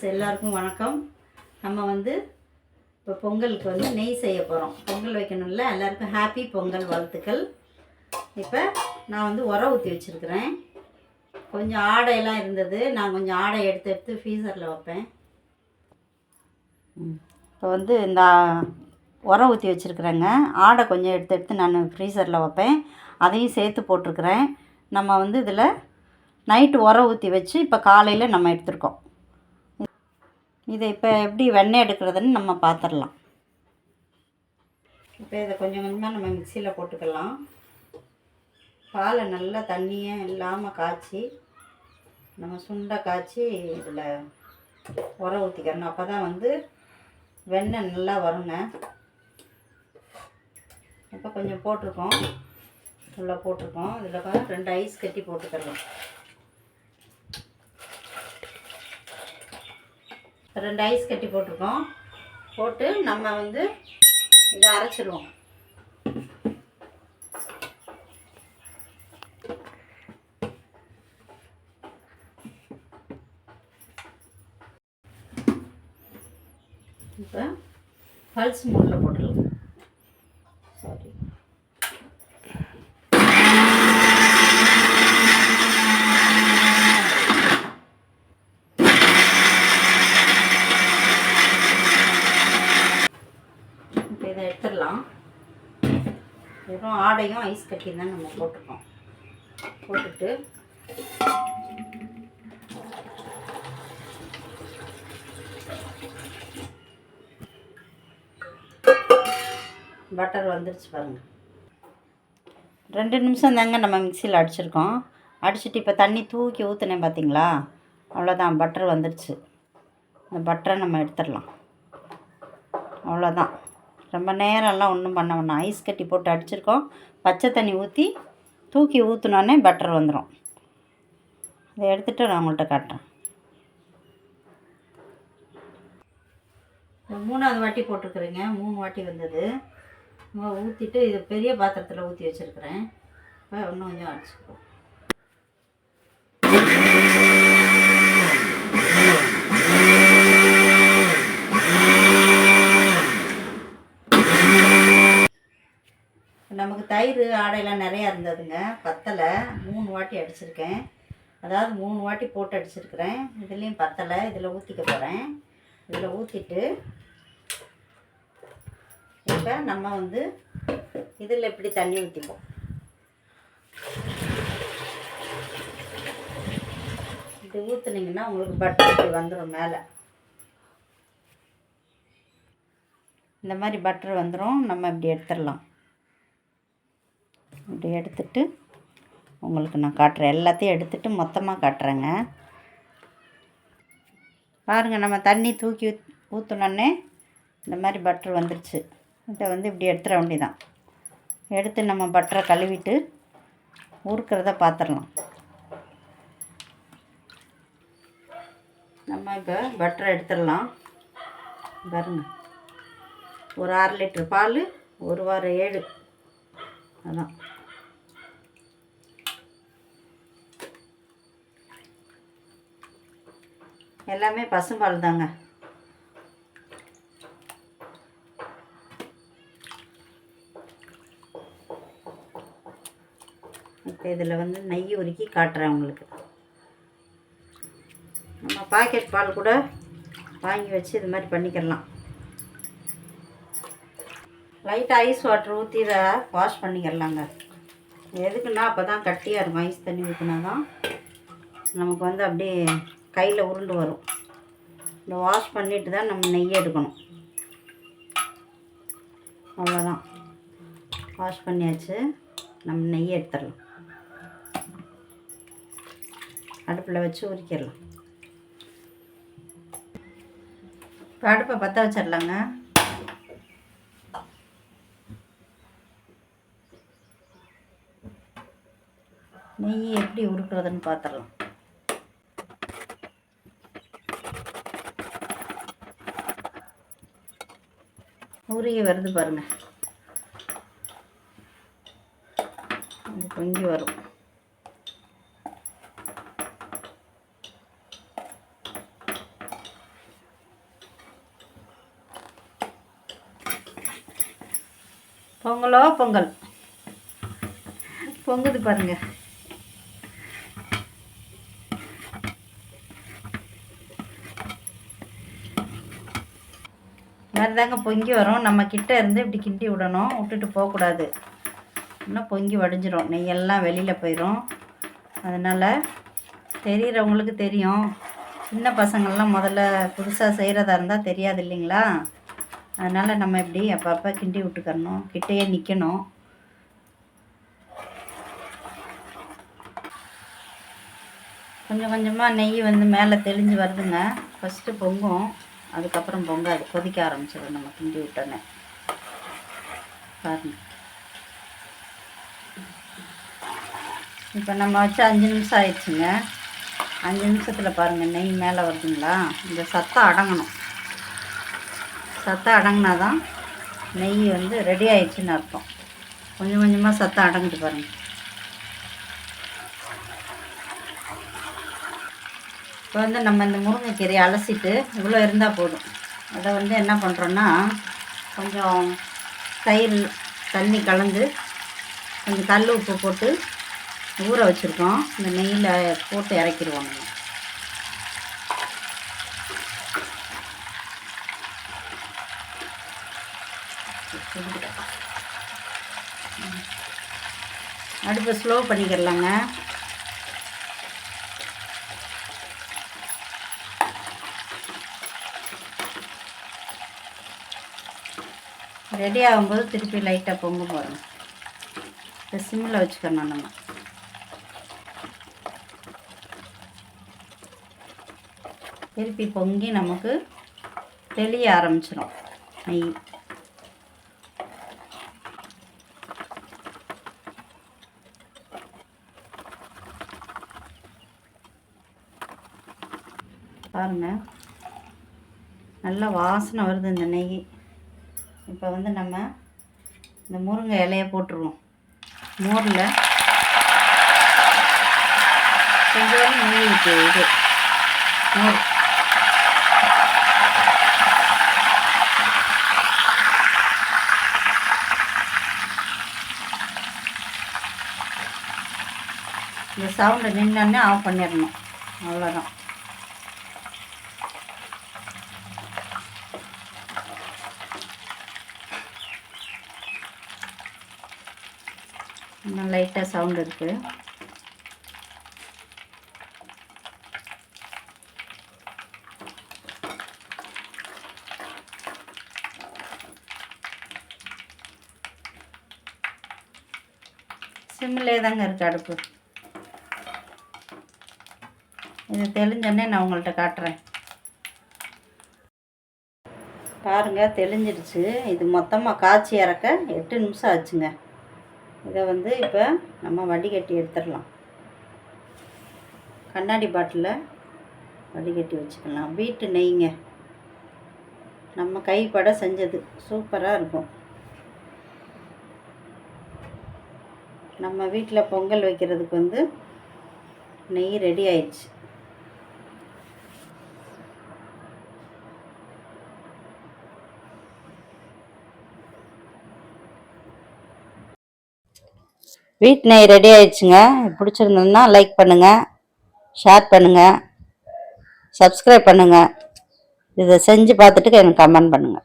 Friends எல்லாருக்கும் வணக்கம். நம்ம வந்து இப்போ பொங்கலுக்கு வந்து நெய் செய்ய போகிறோம் பொங்கல் வைக்கணும்ல எல்லாருக்கும் ஹாப்பி பொங்கல் வாழ்த்துக்கள். இப்போ நான் வந்து உரம் ஊற்றி வச்சுருக்கிறேன். கொஞ்சம் ஆடையெல்லாம் இருந்தது. நான் கொஞ்சம் ஆடை எடுத்து எடுத்து ஃப்ரீசரில் வைப்பேன். இப்போ வந்து இந்த உரம் ஊற்றி வச்சுருக்குறேங்க. ஆடை கொஞ்சம் எடுத்து எடுத்து நான் ஃப்ரீசரில் வைப்பேன். அதையும் சேர்த்து போட்டிருக்கிறேன். நம்ம வந்து இதில் நைட்டு உரம் ஊற்றி வச்சு இப்போ காலையில் நம்ம எடுத்துருக்கோம். இதை இப்போ எப்படி வெண்ணெய் எடுக்கிறதுன்னு நம்ம பார்த்துடலாம் இப்போ இதை கொஞ்சம் கொஞ்சமாக நம்ம மிக்சியில் போட்டுக்கலாம். பாலை நல்லா தண்ணியே இல்லாமல் காய்ச்சி நம்ம சுண்டை காய்ச்சி இதில் உரம் ஊற்றிக்கிறணும் அப்போ தான் வந்து வெண்ணெய் நல்லா வருங்க. இப்போ கொஞ்சம் போட்டிருக்கோம். உள்ளே போட்டிருக்கோம். இதில் ரெண்டு ஐஸ் கட்டி போட்டுக்கலாம். ரெண்டு ஐஸ் கட்டி போட்டிருக்கோம். போட்டு நம்ம வந்து இதை அரைச்சிடுவோம் இப்போ பல்ஸ் மூடில் போட்டுடலாம். இதை எடுத்துடலாம். வெறும் ஆடையும் ஐஸ் கட்டி தான் நம்ம போட்டிருக்கோம் போட்டுட்டு பட்டர் வந்துருச்சு பாருங்கள் ரெண்டு நிமிஷம் தாங்க நம்ம மிக்சியில் அடிச்சிருக்கோம். அடிச்சுட்டு இப்போ தண்ணி தூக்கி ஊற்றுனேன் பார்த்தீங்களா அவ்வளோதான் பட்டர் வந்துருச்சு. இந்த பட்டரை நம்ம எடுத்துடலாம். அவ்வளோதான் ரொம்ப நேரம்லாம் ஒன்றும் பண்ண வேணாம். ஐஸ் கட்டி போட்டு அடிச்சிருக்கோம். பச்சை தண்ணி ஊற்றி தூக்கி ஊற்றினோடனே பட்டர் வந்துடும் அதை எடுத்துகிட்டு நான் உங்கள்கிட்ட காட்டுறேன். மூணாவது வாட்டி போட்டிருக்குறேங்க. மூணு வாட்டி வந்தது. ஊற்றிட்டு இது பெரிய பாத்திரத்தில் ஊற்றி வச்சுருக்குறேன். இப்போ இன்னும் கொஞ்சம் அடிச்சுக்குவோம் நமக்கு தயிர் ஆடையெல்லாம் நிறையா இருந்ததுங்க. பத்தலை. மூணு வாட்டி அடிச்சிருக்கேன். அதாவது மூணு வாட்டி போட்டு அடிச்சிருக்கிறேன். இதுலேயும் பத்தலை. இதில் ஊற்றிக்க போகிறேன் இதில் ஊற்றிட்டு இப்போ நம்ம வந்து இதில் இப்படி தண்ணி ஊற்றிப்போம் இப்படி ஊற்றுனீங்கன்னா உங்களுக்கு பட்டர் இப்படி வந்துடும் மேலே. இந்த மாதிரி பட்டர் வந்துடும் நம்ம இப்படி எடுத்துடலாம். இப்படி எடுத்துட்டு உங்களுக்கு நான் காட்டுறேன் எல்லாத்தையும் எடுத்துட்டு மொத்தமாக காட்டுறேங்க. பாருங்கள் நம்ம தண்ணி தூக்கி ஊற்றுனோடனே இந்த மாதிரி பட்டர் வந்துருச்சு. இதை வந்து இப்படி எடுத்துட வேண்டிதான் எடுத்து நம்ம பட்டரை கழுவிட்டு ஊறுக்கிறத பார்த்துடலாம் நம்ம இப்போ பட்டரை எடுத்துடலாம். பாருங்க ஒரு அரை லிட்டர் பால் ஒரு வாரம் ஏழு அதான். எல்லாமே பசும்பால் தாங்க இப்போ இதில் வந்து நெய் உருக்கி காட்டுறேன் உங்களுக்கு. நம்ம பாக்கெட் பால் கூட வாங்கி வச்சு இது மாதிரி பண்ணிக்கிடலாம். லைட்டாக ஐஸ் வாட்டர் ஊற்றி இதை வாஷ் பண்ணிக்கிடலாங்க. எதுக்குன்னா அப்போ தான் கட்டியாக இருக்கும். ஐஸ் தண்ணி ஊற்றினா தான் நமக்கு வந்து அப்படியே கையில் உருண்டு வரும். இந்த வாஷ் பண்ணிட்டு தான் நம்ம நெய் எடுக்கணும். அவ்வளோதான் வாஷ் பண்ணியாச்சு. நம்ம நெய் எடுத்துடலாம். அடுப்பில் வச்சு உரிக்கிடலாம். இப்போ அடுப்பை பற்ற வச்சிடலாங்க. நெய் எப்படி உருக்குறதுன்னு பார்த்துடலாம் உருகி வருது பாருங்கள் பொங்கி வரும். பொங்கலோ பொங்கல்? பொங்குது பாருங்கள் தாங்க பொங்கி வரும். நம்ம கிட்ட இருந்து இப்படி கிண்டி விடணும். விட்டுட்டு போகக்கூடாது. இன்னும் பொங்கி வடிஞ்சிடும் நெய்யெல்லாம் வெளியில் போயிடும் அதனால் தெரிகிறவங்களுக்கு தெரியும். சின்ன பசங்கள்லாம் முதல்ல புதுசாக செய்கிறதா இருந்தால் தெரியாது இல்லைங்களா? அதனால் நம்ம இப்படி அப்பப்போ கிண்டி விட்டுக்கரணும் கிட்டேயே நிற்கணும் கொஞ்சம் கொஞ்சமாக நெய் வந்து மேலே தெளிஞ்சு வருதுங்க. ஃபஸ்ட்டு பொங்கும். அதுக்கப்புறம் பொங்காது. கொதிக்க ஆரம்பிச்சிடும் நம்ம கிண்டி விட்டோன்னே. பாருங்க. இப்போ நம்ம வச்சு அஞ்சு நிமிஷம் ஆயிடுச்சுங்க. அஞ்சு நிமிஷத்தில் பாருங்கள் நெய் மேலே வருதுங்களா? இந்த சத்தம் அடங்கணும். சத்தம் அடங்கினா தான் நெய் வந்து ரெடி ஆயிடுச்சுன்னு அர்த்தம். கொஞ்சம் கொஞ்சமாக சத்தம் அடங்குது பாருங்கள் இப்போ வந்து நம்ம இந்த முருங்கைக்கீரையை அலசிட்டு இவ்வளோ இருந்தால் போதும். அதை வந்து என்ன பண்ணுறோன்னா கொஞ்சம் தயிர் தண்ணி கலந்து கொஞ்சம் கல் உப்பு போட்டு ஊற வச்சுருக்கோம். இந்த நெய்யில் போட்டு இறக்கிடுவோம் நம்ம. அடுப்பை ஸ்லோ பண்ணிக்கிடலாங்க ரெடி ஆகும்போது திருப்பி லைட்டாக பொங்க போகிறோம் இப்போ சிம்மில் வச்சுக்கணும் நம்ம. திருப்பி பொங்கி நமக்கு தெளிய ஆரம்பிச்சிடும் நெய் பாருங்கள் நல்லா வாசனை வருது இந்த நெய். இப்போ வந்து நம்ம இந்த முருங்கை இலையை போட்டுருவோம். மோரில் கொஞ்சம் நெய் இது. மோர். இந்த சவுண்டு நின்னோடனே ஆஃப் பண்ணிடணும். அவ்வளோதான் இன்னும் லைட்டாக சவுண்ட் இருக்குது சிம்மிலே தாங்க இருக்குது அடுப்பு. இது தெளிஞ்சோடனே நான் உங்கள்கிட்ட காட்டுறேன். பாருங்கள் தெளிஞ்சிடுச்சு இது மொத்தமாக காய்ச்சி இறக்க எட்டு நிமிஷம் ஆச்சுங்க. இதை வந்து இப்போ நம்ம வடிகட்டி எடுத்துடலாம். கண்ணாடி பாட்டிலில் வடிகட்டி வச்சுக்கலாம். வீட்டு நெய்ங்க. நம்ம கைப்பட செஞ்சது. சூப்பராக இருக்கும். நம்ம வீட்டில் பொங்கல் வைக்கிறதுக்கு வந்து நெய் ரெடி ஆயிடுச்சு. வீட் நெய் ரெடி ஆயிடுச்சுங்க. பிடிச்சிருந்ததுன்னா லைக் பண்ணுங்கள் ஷேர் பண்ணுங்கள் சப்ஸ்கிரைப் பண்ணுங்கள் இதை செஞ்சு பார்த்துட்டு எனக்கு கமெண்ட் பண்ணுங்கள்